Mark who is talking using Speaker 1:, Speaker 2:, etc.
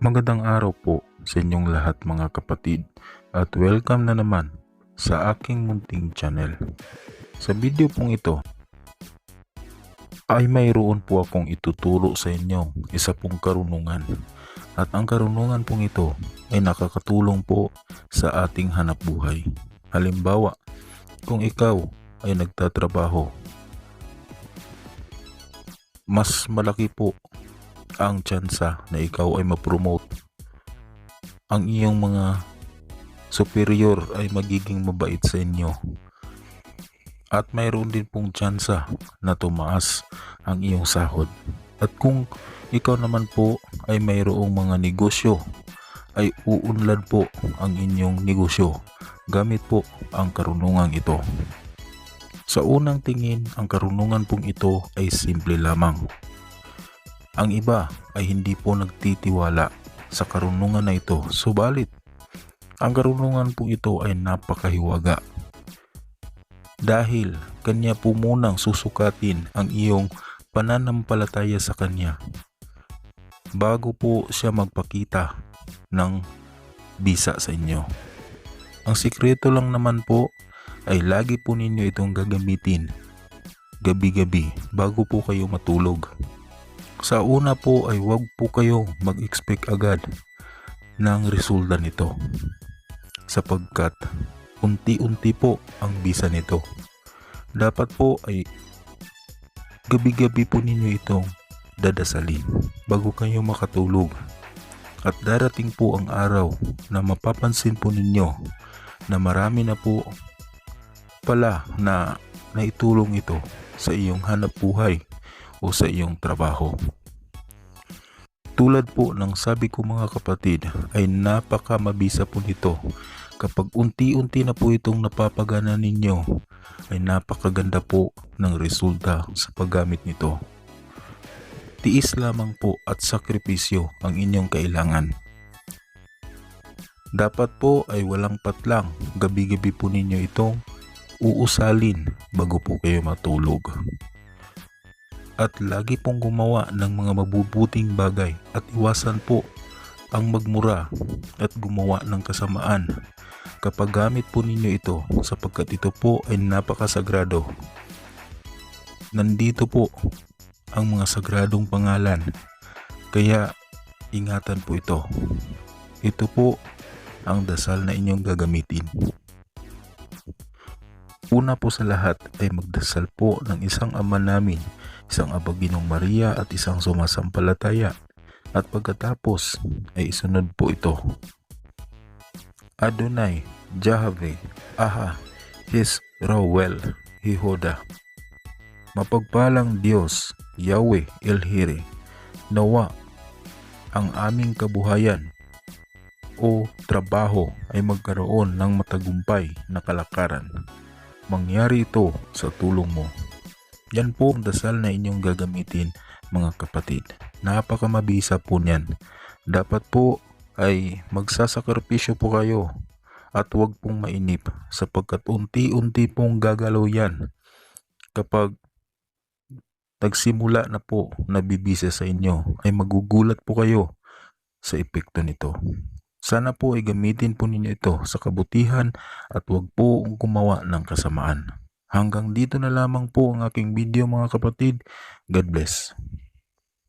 Speaker 1: Magandang araw po sa inyong lahat mga kapatid at welcome na naman sa aking munting channel. Sa video pong ito ay mayroon po akong ituturo sa inyo isa pong karunungan at ang karunungan pong ito ay nakakatulong po sa ating hanap buhay. Halimbawa, kung ikaw ay nagtatrabaho, mas malaki po ang tsansa na ikaw ay ma-promote. Ang iyong mga superior ay magiging mabait sa inyo. At mayroon din pong tsansa na tumaas ang iyong sahod. At kung ikaw naman po ay mayroong mga negosyo, ay uunlad po ang inyong negosyo gamit po ang karunungan ito. Sa unang tingin, ang karunungan pong ito ay simple lamang. Ang iba ay hindi po nagtitiwala sa karunungan na ito. Subalit, ang karunungan po ito ay napakahiwaga. Dahil kanya po munang susukatin ang iyong pananampalataya sa kanya bago po siya magpakita ng bisa sa inyo. Ang sikreto lang naman po ay lagi po ninyo itong gagamitin gabi-gabi bago po kayo matulog. Sa una po ay huwag po kayo mag-expect agad ng resulta nito sapagkat unti-unti po ang bisa nito. Dapat po ay gabi-gabi po ninyo itong dadasalin bago kayo makatulog. At darating po ang araw na mapapansin po ninyo na marami na po pala na naitulong ito sa iyong hanap buhay o sa iyong trabaho. Tulad po ng sabi ko mga kapatid ay napaka mabisa po nito kapag unti-unti na po itong napapagana ninyo ay napakaganda po ng resulta sa paggamit nito. Tiis lamang po at sakripisyo ang inyong kailangan. Dapat po ay walang patlang gabi-gabi po ninyo itong uusalin bago po kayo matulog. At lagi pong gumawa ng mga mabubuting bagay at iwasan po ang magmura at gumawa ng kasamaan kapag gamit po ninyo ito sapagkat ito po ay napakasagrado. Nandito po ang mga sagradong pangalan kaya ingatan po ito. Ito po ang dasal na inyong gagamitin. Una po sa lahat ay magdasal po ng isang ama namin, isang abaginong Maria at isang sumasampalataya. At pagkatapos ay isunod po ito. Adonai, Jahve, Aha, His Rowel, Hihoda. Mapagpalang Diyos, Yahweh Elhire, nawa ang aming kabuhayan o trabaho ay magkaroon ng matagumpay na kalakaran mangyari ito sa tulong mo. Yan po ang dasal na inyong gagamitin mga kapatid. Napakamabisa po niyan. Dapat po ay magsasakripisyo po kayo at huwag pong mainip sapagkat unti-unti pong gagalaw yan kapag nagsimula na po nabibisa sa inyo ay magugulat po kayo sa epekto nito. Sana po ay gamitin po ninyo ito sa kabutihan at huwag po gumawa ng kasamaan. Hanggang dito na lamang po ang aking video mga kapatid. God bless.